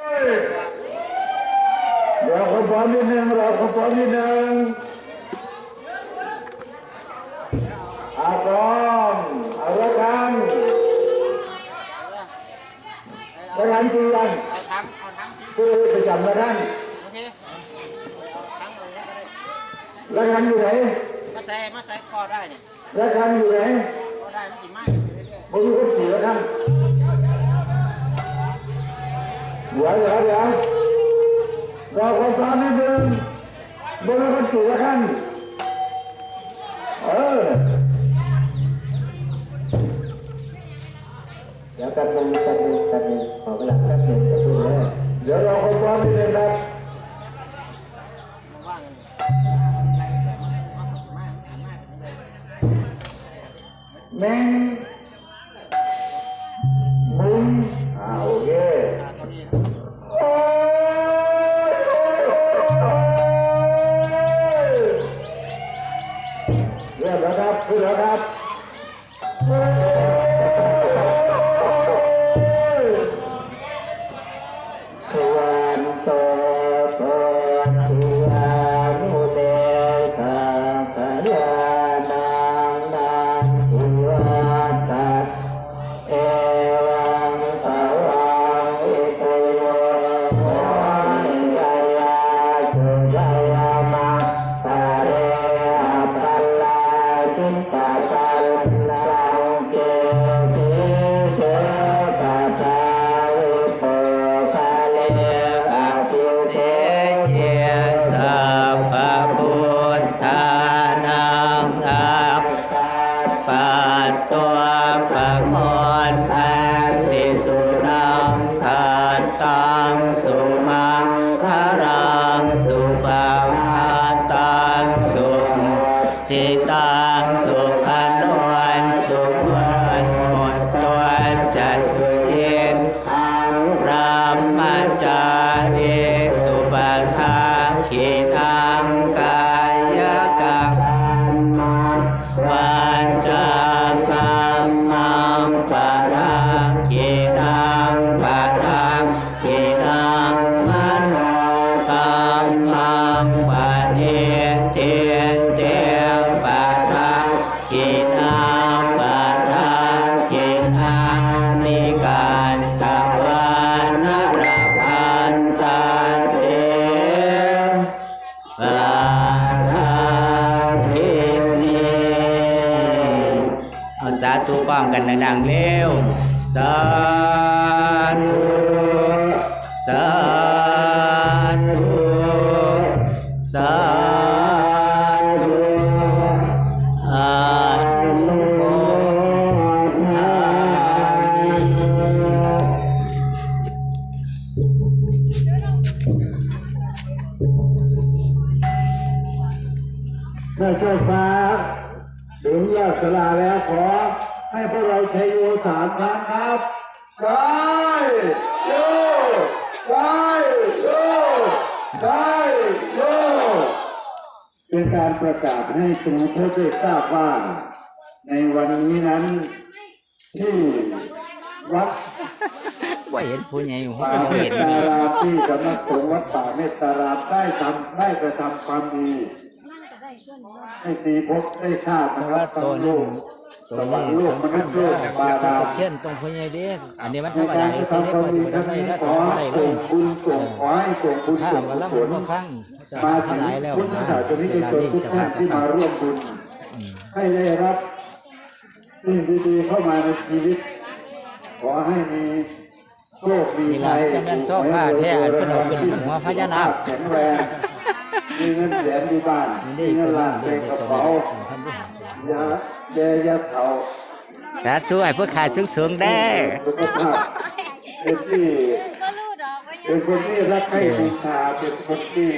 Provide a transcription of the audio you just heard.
เดี๋ยวขอพร้อมนิดนึงเราขอพร้อมนิดนึงอาพร้อมอาละกันแล้วกันคือกันเอาทั้งเอาทั้งสิคือประจำแล้วท่านโอเคทั้งหมดแล้วก็ได้แล้วกันอยู่ไหนมาใส่มาใส่คอได้เนี่ยแล้วกันอยู่ไหนคอได้มันกี่ไม้เรื่อยบนคนขี่แล้วท่าน เดี๋ยวเดี๋ยวเดี๋ยวเราขอพร้อมนิดนึงบนคนขี่แล้วท่านเออเดี๋ยวแป๊บนึงแป๊บนึงแป๊บนึงขอเวลาแป๊บนึงจะพูดเลยเดี๋ยวเราขอพร้อมนิดนึงครับๆมาว่างกันเลยมามามามาแมงมุ วันจากรรมังปะทังขีทังปะทังขีทังมโนกรรมังปะเนเทียนเตปะทังขีทังปะทังขีทังนิการตะวันนรพันตันเตสา ธุพร้อมกันดังๆเร็วสาธุสาธุสาธุอานุโมทามิเมื่อเจ้าฟ้า ถึงยอดสลาแล้วขอ ให้พวกเราใช้โยสามครั้งครับซ้ายโยซ้ายโยซ้ายโยเป็นการประกาศให้สมุทรได้ทราบว่า ในวันนี้นั้นที่วัดว่าเห็นผู้ใหญ่หัวป่าก็เมเห็ตนตารามที่สำนักสงฆ์วัดป่าเมตตารามได้ทำได้กระทำความดี ให้ตีภพได้ทราบนะครับทั้งโลกสวรรค์โลกมนุษย์โลกบาดาล เช่นตรงผู้ใหญ่เด้อันนี้มันธในรรมกาดารกที่ระสิทำความดีครั้งนี้ขอได้เลส่งยบุญส่งขอให้ส่งบุญถ้าส่งวันกุละศบุญลละครั้งมาถึงหลายแล้วพุทธศาสนิกชนทุกท่านที่มาร่วมบุญ ให้ได้รับสิ่งดีๆเข้ามาในชีวิต ขอให้มีโชคมีนี่ล่ะจะแม่นโชคผ้าแท้อันเป็นเอาเป็นหัวพญานาคแข็งแรง มีเงินแสนที่บ้านมีเงินล้านเด็เต็กระเป๋าอย่าแย่อยาเถ่าสาธุให้พวกขาสูงสูงได้สุขภาพเป็นที่เป็นคนที่รักให้บูชาเป็นคนที่